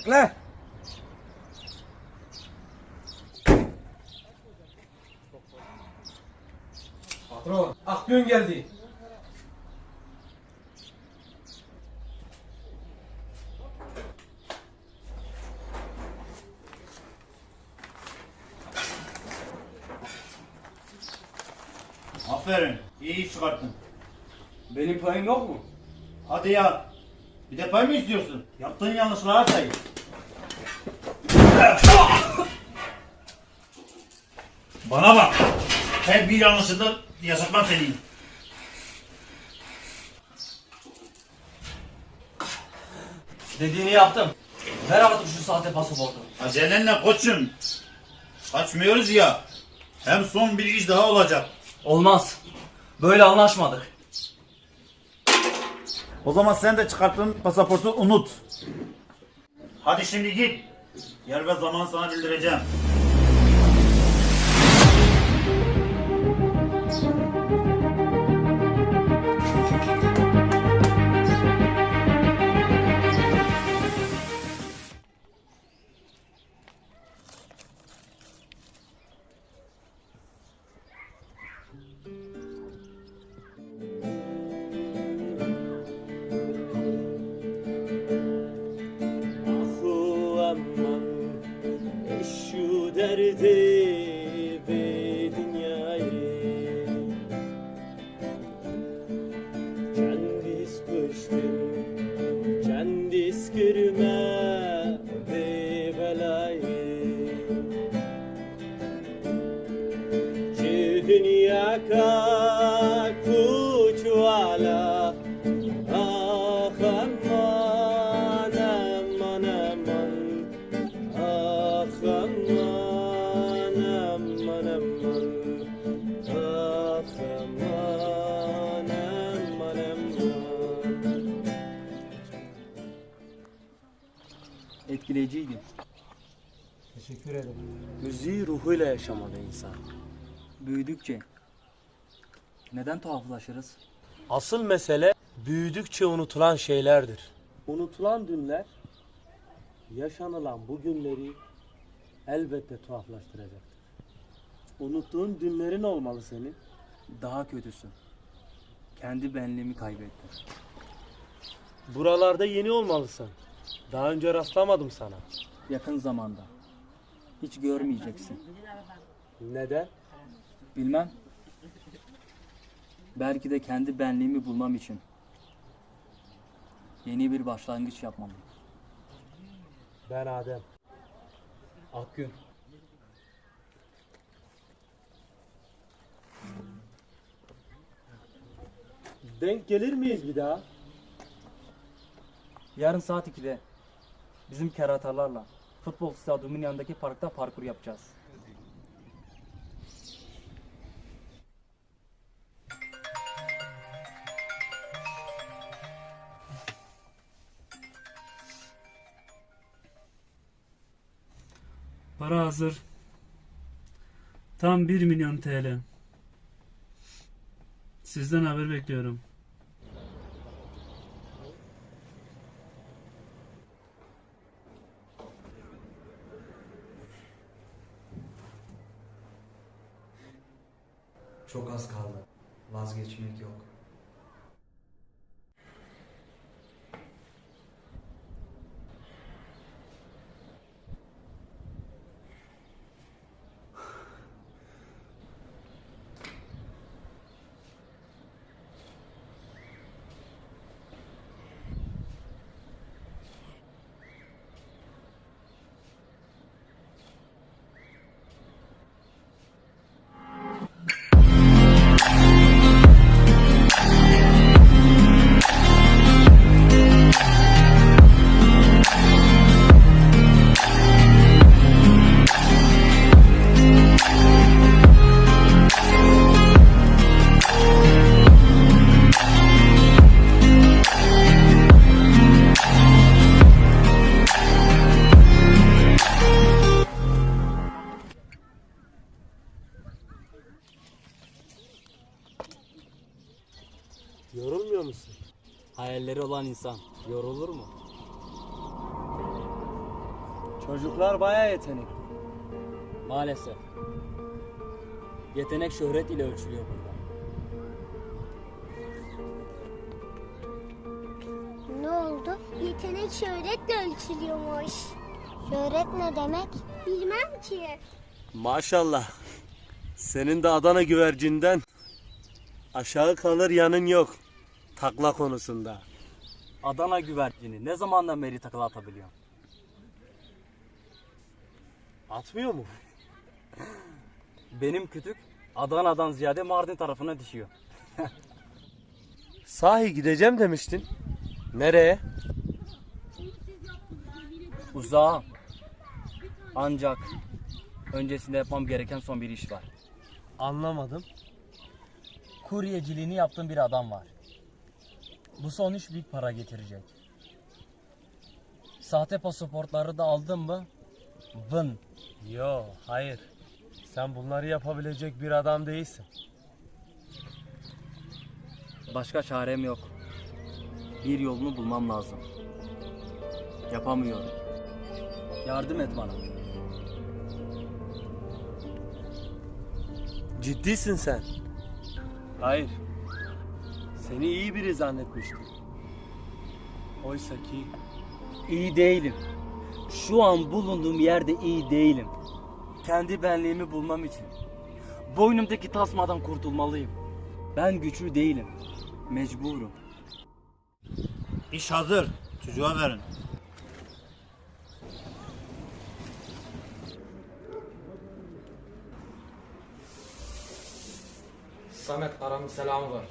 Bekle. Patron, Akgün geldi. Aferin. iyi iş çıkarttın. Benim payım yok mu? Hadi ya. Bir de pay mı istiyorsun? Yaptığın yanlışlara say. Bana bak. Her bir yanlışında yaşatmam seni. Dediğini yaptım. Ver artık şu sahte pasaportu. Acelenle koçum. Kaçmıyoruz ya. Hem son bir iş daha olacak. Olmaz. Böyle anlaşmadık. O zaman sen de çıkarttığın pasaportu unut. Hadi şimdi git. Yer ve zaman sana bildireceğim. Şu Teşekkür ederim. Müziği ruhuyla yaşamalı insan. Büyüdükçe neden tuhaflaşırız? Asıl mesele büyüdükçe unutulan şeylerdir. Unutulan dünler yaşanılan bugünleri elbette tuhaflaştıracaktır. Unuttuğun dünlerin olmalı senin. Daha kötüsü. Kendi benliğimi kaybettim. Buralarda yeni olmalısın. Daha önce rastlamadım sana. Yakın zamanda. Hiç görmeyeceksin. Neden? Bilmem. Belki de kendi benliğimi bulmam için. Yeni bir başlangıç yapmalıyım. Ben Adem. Akgün. Denk gelir miyiz bir daha? Yarın saat 2'de bizim keratalarla futbol stadyumunun yanındaki parkta parkur yapacağız. Para hazır. Tam 1 milyon TL. Sizden haber bekliyorum. Çok az kaldı. Vazgeçmek yok. Hayalleri olan insan yorulur mu? Çocuklar bayağı yetenekli. Maalesef. Yetenek şöhret ile ölçülüyor burada. Ne oldu? Yetenek şöhretle ölçülüyormuş. Şöhret ne demek? Bilmem ki. Maşallah. Senin de Adana güvercinden aşağı kalır yanın yok. Takla konusunda. Adana güvercini ne zamandan beri takla atabiliyor? Atmıyor mu? Benim kütük Adana'dan ziyade Mardin tarafına düşüyor. Sahi gideceğim demiştin. Nereye? Uzağa. Ancak öncesinde yapmam gereken son bir iş var. Anlamadım. Kuryeciliğini yaptığım bir adam var. Bu son iş büyük para getirecek. Sahte pasaportları da aldın mı? Vın. Yo, hayır. Sen bunları yapabilecek bir adam değilsin. Başka çarem yok. Bir yolunu bulmam lazım. Yapamıyorum. Yardım et bana. Ciddisin sen. Hayır. Seni iyi biri zannetmiştim. Oysa ki İyi değilim. Şu an bulunduğum yerde iyi değilim. Kendi benliğimi bulmam için boynumdaki tasmadan kurtulmalıyım. Ben güçlü değilim. Mecburum. İş hazır. Çocuğa verin. Samet Karan'ın selamı var.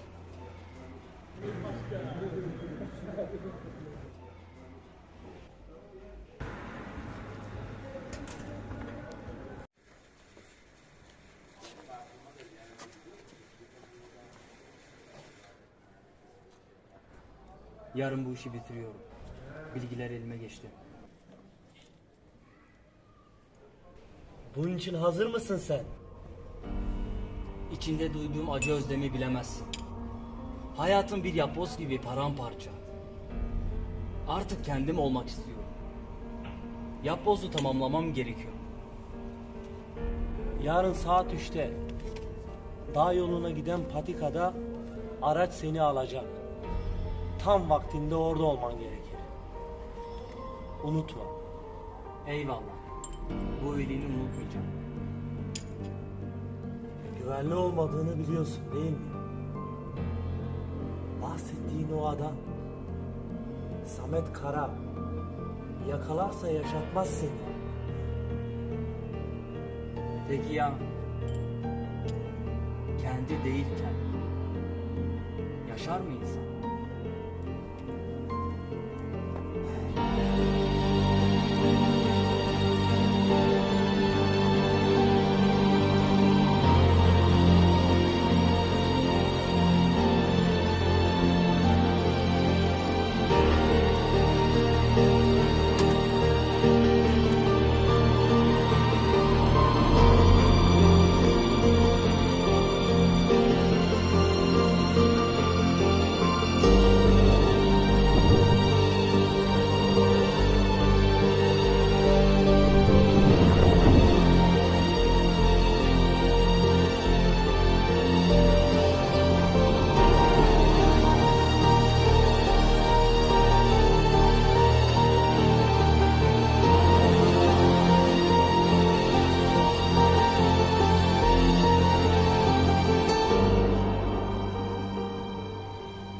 Yarın bu işi bitiriyorum. Bilgiler elime geçti. bunun için hazır mısın sen? İçinde duyduğum acı özlemi bilemezsin. Hayatım bir yapboz gibi paramparça. Artık kendim olmak istiyorum. Yapbozu tamamlamam gerekiyor. Yarın saat 3'te dağ yoluna giden patikada araç seni alacak. Tam vaktinde orada olman gerekir. Unutma. Eyvallah. Bu iyiliğini unutmayacağım. Güvenli olmadığını biliyorsun değil mi? Bahsettiğin o adam Samet Kara yakalarsa yaşatmaz seni. Peki ya kendi değilken yaşar mı insan?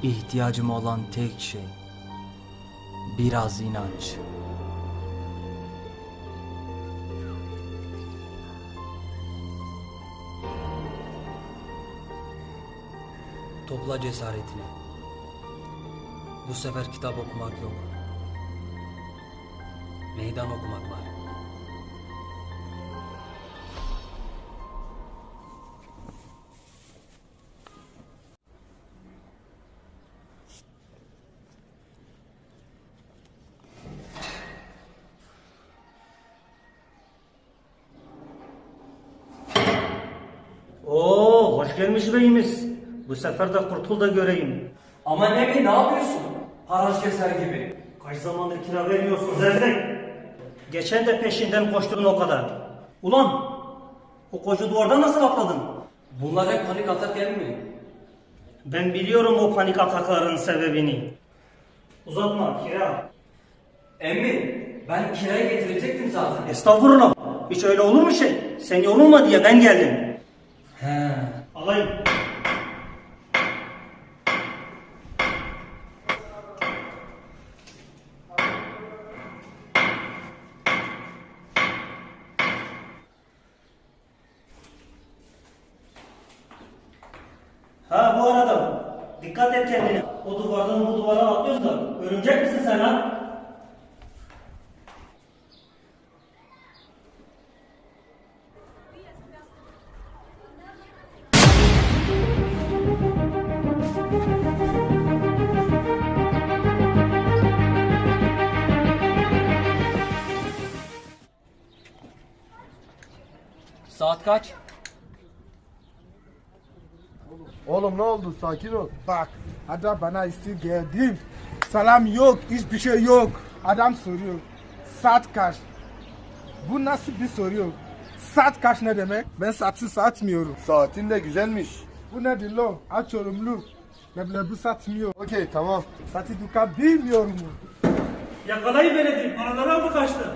İhtiyacım olan tek şey biraz inanç. Topla cesaretini. Bu sefer kitap okumak yok. Meydan okumak var. Gelmiş beyimiz. Bu sefer de kurtul da göreyim. Ama Nemi ne yapıyorsun? Haraç keser gibi. Kaç zamandır kira vermiyorsun Zevzek? Geçen de peşinden koştun o kadar. Ulan o koca duvardan nasıl atladın? Bunlar hep panik atak değil mi? Ben biliyorum o panik atakların sebebini. Uzatma kira. Emmi ben kirayı getirecektim zaten. Estağfurullah. Hiç öyle olur mu şey? Sen yorulma diye ben geldim. He. Alayım. Ha bu arada dikkat et kendine. O duvardan bu duvara atlıyorsun da örümcek misin sen ha? Sakin ol. Bak adam bana istiyor geldim. Salam yok, hiçbir şey yok. Adam soruyor. Saat kaç? Bu nasıl bir soruyor? Saat kaç ne demek? Ben saati satmıyorum. Saatin de güzelmiş. Bu nedir lan? Aç yorumlu. Leblebi satmıyor. Okey tamam. Saati duka bilmiyor mu? Yakalayın beni diyeyim. Paraları mı kaçtı?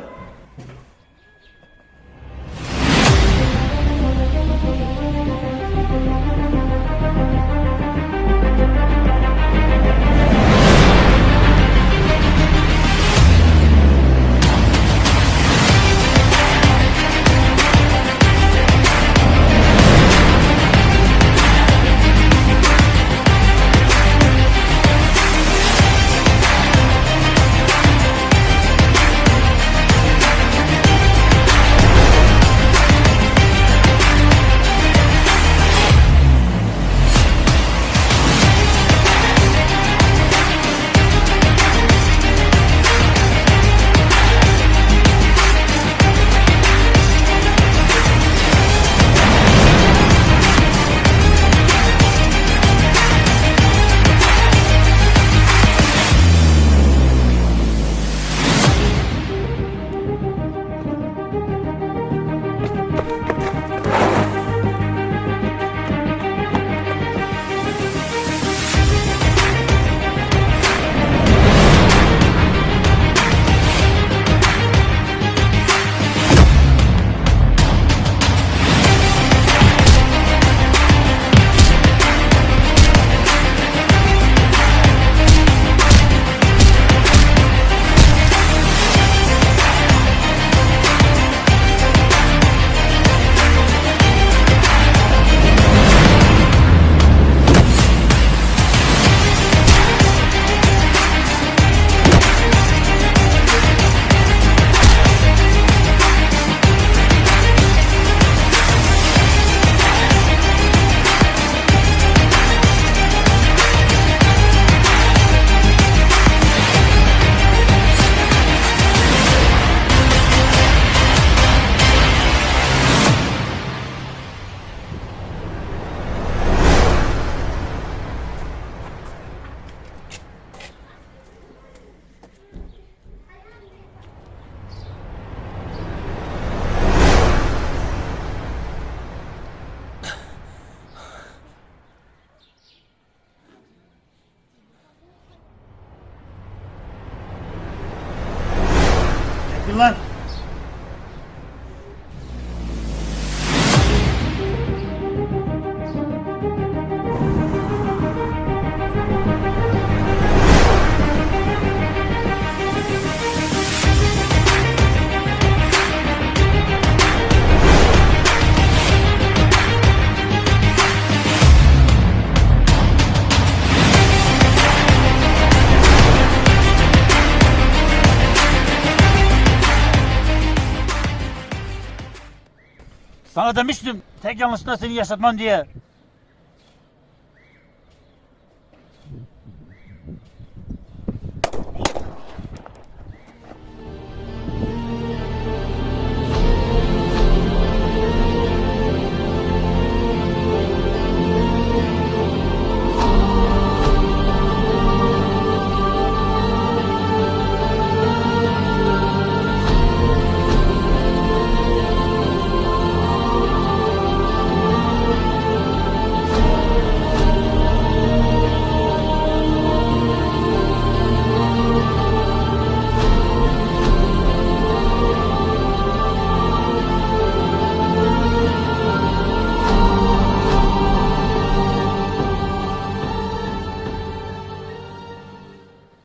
Vâng. Sana demiştim tek yanlışla seni yaşatmam diye.